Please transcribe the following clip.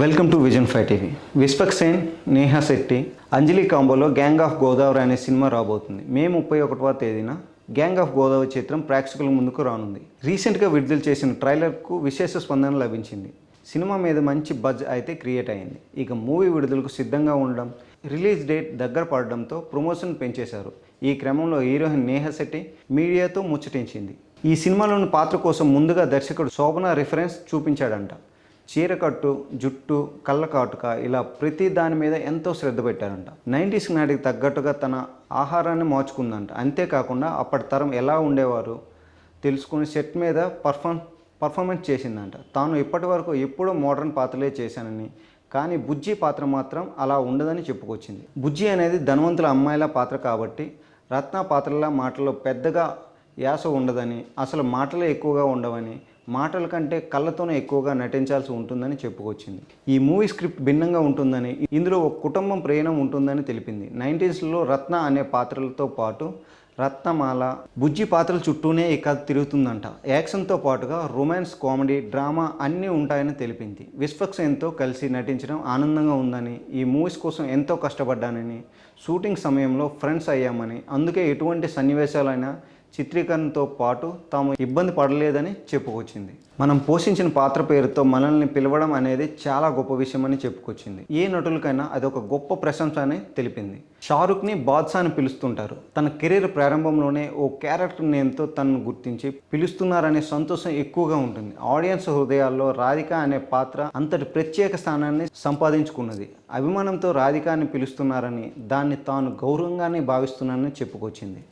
Welcome to vision five TV Vishwak Sen Neha Shetty Anjali కాంబోలో gang of Godavari అనే cinema రాబోతుంది. మే ముప్పై ఒకటవ తేదీన గ్యాంగ్ ఆఫ్ గోదావరి చిత్రం ప్రేక్షకుల ముందుకు రానుంది. రీసెంట్గా విడుదల చేసిన ట్రైలర్కు విశేష స్పందన లభించింది. సినిమా మీద మంచి బజ్ అయితే క్రియేట్ అయింది. ఇక మూవీ విడుదలకు సిద్ధంగా ఉండడం రిలీజ్ డేట్ దగ్గర పడడంతో ప్రమోషన్ పెంచేశారు. ఈ క్రమంలో హీరోయిన్ నేహా శెట్టి మీడియాతో ముచ్చటించింది. ఈ సినిమాలోని పాత్ర కోసం ముందుగా దర్శకుడు శోభన రిఫరెన్స్ చూపించాడంట. చీరకట్టు జుట్టు కళ్ళ కాటుక ఇలా ప్రతి దాని మీద ఎంతో శ్రద్ధ పెట్టారంట. నైంటీస్ నాటికి తగ్గట్టుగా తన ఆహారాన్ని మార్చుకుందంట. అంతేకాకుండా అప్పటి తరం ఎలా ఉండేవారు తెలుసుకుని సెట్ మీద పర్ఫామ్ పర్ఫార్మెన్స్ చేసిందంట. తాను ఇప్పటి వరకు ఎప్పుడూ మోడర్న్ పాత్రలే చేశానని కానీ బుజ్జి పాత్ర మాత్రం అలా ఉండదని చెప్పుకొచ్చింది. బుజ్జి అనేది ధనవంతుల అమ్మాయిల పాత్ర కాబట్టి రత్న పాత్రల మాటల్లో పెద్దగా యాస ఉండదని అసలు మాటలే ఎక్కువగా ఉండవని మాటల కంటే కళ్ళతోనే ఎక్కువగా నటించాల్సి ఉంటుందని చెప్పుకొచ్చింది. ఈ మూవీ స్క్రిప్ట్ భిన్నంగా ఉంటుందని ఇందులో ఒక కుటుంబం ప్రయాణం ఉంటుందని తెలిపింది. నైంటీస్లో రత్న అనే పాత్రలతో పాటు రత్నమాల బుజ్జి పాత్రల చుట్టూనే ఈ కథ తిరుగుతుందంట. యాక్షన్తో పాటుగా రొమాన్స్ కామెడీ డ్రామా అన్నీ ఉంటాయని తెలిపింది. విశ్వక్సేన్తో కలిసి నటించడం ఆనందంగా ఉందని ఈ మూవీస్ కోసం ఎంతో కష్టపడ్డానని షూటింగ్ సమయంలో ఫ్రెండ్స్ అయ్యామని అందుకే ఎటువంటి సన్నివేశాలైనా చిత్రీకరణతో పాటు తాము ఇబ్బంది పడలేదని చెప్పుకొచ్చింది. మనం పోషించిన పాత్ర పేరుతో మనల్ని పిలవడం అనేది చాలా గొప్ప విషయం అని చెప్పుకొచ్చింది. ఏ నటులకైనా అది ఒక గొప్ప ప్రశంస అని తెలిపింది. షారుఖ్ని బాద్షా అని పిలుస్తుంటారు. తన కెరీర్ ప్రారంభంలోనే ఓ క్యారెక్టర్ నేమ్తో తనను గుర్తించి పిలుస్తున్నారనే సంతోషం ఎక్కువగా ఉంటుంది. ఆడియన్స్ హృదయాల్లో రాధిక అనే పాత్ర అంతటి ప్రత్యేక స్థానాన్ని సంపాదించుకున్నది. అభిమానంతో రాధిక అని పిలుస్తున్నారని దాన్ని తాను గౌరవంగానే భావిస్తున్నానని చెప్పుకొచ్చింది.